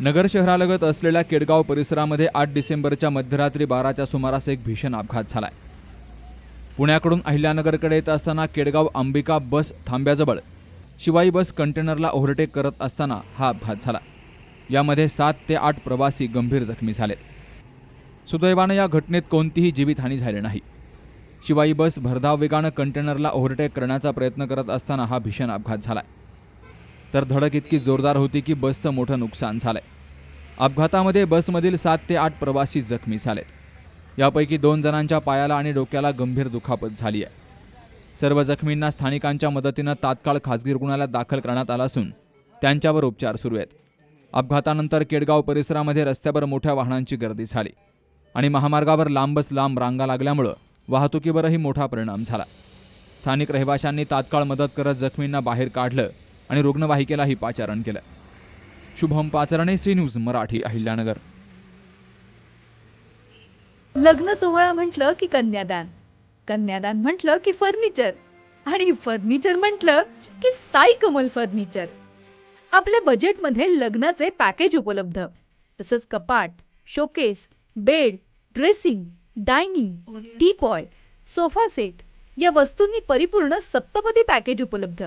नगर शहरालगत असलेल्या केडगाव परिसरामध्ये आठ डिसेंबरच्या मध्यरात्री बाराच्या सुमारास एक भीषण अपघात झालाय. पुण्याकडून अहिल्यानगरकडे येत असताना केडगाव अंबिका बस थांब्याजवळ शिवाई बस कंटेनरला ओव्हरटेक करत असताना हा अपघात झाला. यामध्ये सात ते आठ प्रवासी गंभीर जखमी झालेत. सुदैवानं या घटनेत कोणतीही जीवितहानी झाली नाही. शिवाई बस भरधाव वेगानं कंटेनरला ओव्हरटेक करण्याचा प्रयत्न करत असताना हा भीषण अपघात झालाय. तर धडक इतकी जोरदार होती की बसचं मोठं नुकसान झालंय. अपघातामध्ये बसमधील सात ते आठ प्रवासी जखमी झालेत. यापैकी दोन जणांच्या पायाला आणि डोक्याला गंभीर दुखापत झाली आहे. सर्व जखमींना स्थानिकांच्या मदतीनं तात्काळ खाजगी रुग्णालयात दाखल करण्यात आलं असून त्यांच्यावर उपचार सुरू आहेत. अपघातानंतर केडगाव परिसरामध्ये रस्त्यावर मोठ्या वाहनांची गर्दी झाली आणि महामार्गावर लांबच लांब रांगा लागल्यामुळं वाहतुकीवरही मोठा परिणाम झाला. स्थानिक रहिवाशांनी तात्काळ मदत करत जखमींना बाहेर काढलं आणि रुग्णवाहिकेलाही पाचारण केलं. Shubham Pacharne C news Marathi Ahilyanagar. लग्न सोहळा म्हटलं की कन्यादान. कन्यादान म्हटलं की फर्निचर. आणि फर्निचर म्हटलं की साई कमल फर्निचर. आपल्या बजेटमध्ये लग्नाचे पॅकेज उपलब्ध. तसंच कपाट showcase bed dressing dining teapoy sofa set या वस्तूंनी परिपूर्ण सप्तपदी पॅकेज उपलब्ध.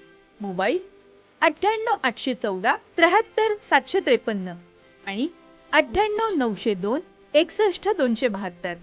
मोबाईल अठ्ठ्याण्णव आठशे चौदा त्र्याहत्तर सातशे त्रेपन्न आणि अठ्ठ्याण्णव नऊशे दोन एकसष्ट दोनशे बहात्तर.